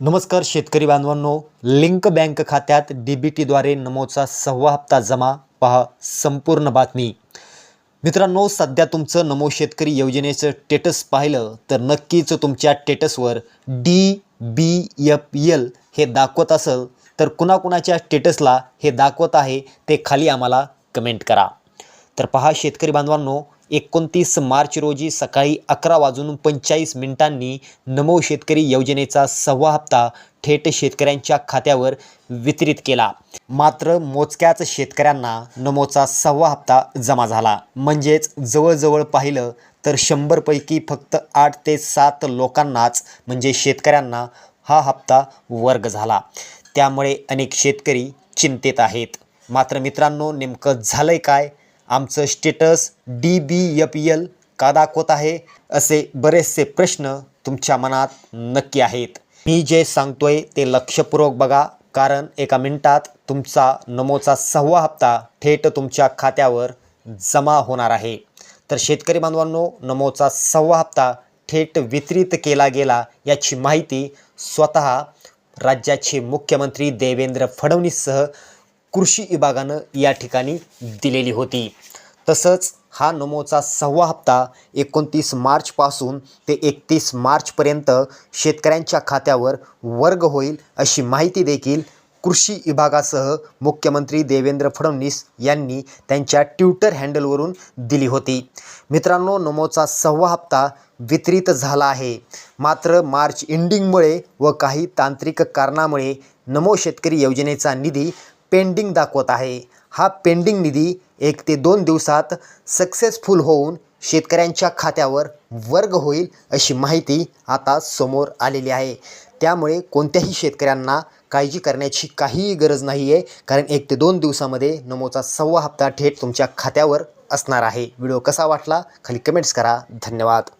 नमस्कार शेतकरी बांधवांनो लिंक बँक खात्यात डी बी टीद्वारे नमोचा सहावा हप्ता जमा. पहा संपूर्ण बातमी. मित्रांनो सध्या तुमचं नमो शेतकरी योजनेचं टेटस पाहिलं तर नक्कीच तुमच्या टेटसवर डी बी एफ एल हे दाखवत असेल तर कुणाकुणाच्या स्टेटसला हे दाखवत आहे ते खाली आम्हाला कमेंट करा. तर पहा शेतकरी बांधवांनो एकोणतीस मार्च रोजी सकाळी अकरा वाजून पंचेचाळीस मिनिटांनी नमो शेतकरी योजनेचा सहावा हप्ता थेट शेतकऱ्यांच्या खात्यावर वितरित केला. मात्र मोजक्याच शेतकऱ्यांना नमोचा सहावा हप्ता जमा झाला. म्हणजेच जवळजवळ पाहिलं तर शंभरपैकी फक्त आठ ते सात लोकांनाच म्हणजे शेतकऱ्यांना हा हप्ता वर्ग झाला. त्यामुळे अनेक शेतकरी चिंतेत आहेत. मात्र मित्रांनो नेमकं झालं आहे काय? आमचं status D B F L का दाखवत आहे असे बरेचसे प्रश्न तुमच्या मनात नक्की आहेत. मी जे सांगतोय ते लक्षपूर्वक बघा कारण एका मिनिटात तुमचा नमोचा सहावा हप्ता थेट तुमच्या खात्यावर जमा होणार आहे. तर शेतकरी बांधवांनो नमोचा सहावा हप्ता थेट वितरित केला गेला याची माहिती स्वतः राज्याचे मुख्यमंत्री देवेंद्र फडणवीससह कृषी विभागानं या ठिकाणी दिलेली होती. तसंच हा नमोचा सहावा हप्ता एकोणतीस मार्चपासून ते एकतीस मार्चपर्यंत शेतकऱ्यांच्या खात्यावर वर्ग होईल अशी माहिती देखील कृषी विभागासह मुख्यमंत्री देवेंद्र फडणवीस यांनी त्यांच्या ट्विटर हँडलवरून दिली होती. मित्रांनो नमोचा सहावा हप्ता वितरित झाला आहे. मात्र मार्च एंडिंगमुळे व काही तांत्रिक कारणामुळे नमो शेतकरी योजनेचा निधी पेंडिंग दाखवत आहे. हा पेंडिंग निधी एक ते दोन दिवसात सक्सेसफुल होऊन शेतकऱ्यांच्या खात्यावर वर्ग होईल अशी माहिती आता समोर आलेली आहे. त्यामुळे कोणत्याही शेतकऱ्यांना काळजी करण्याची काहीही गरज नाही आहे कारण एक ते दोन दिवसामध्ये नमोचा सव्वा हप्ता थेट तुमच्या खात्यावर असणार आहे. व्हिडिओ कसा वाटला? खाली कमेंट्स करा. धन्यवाद.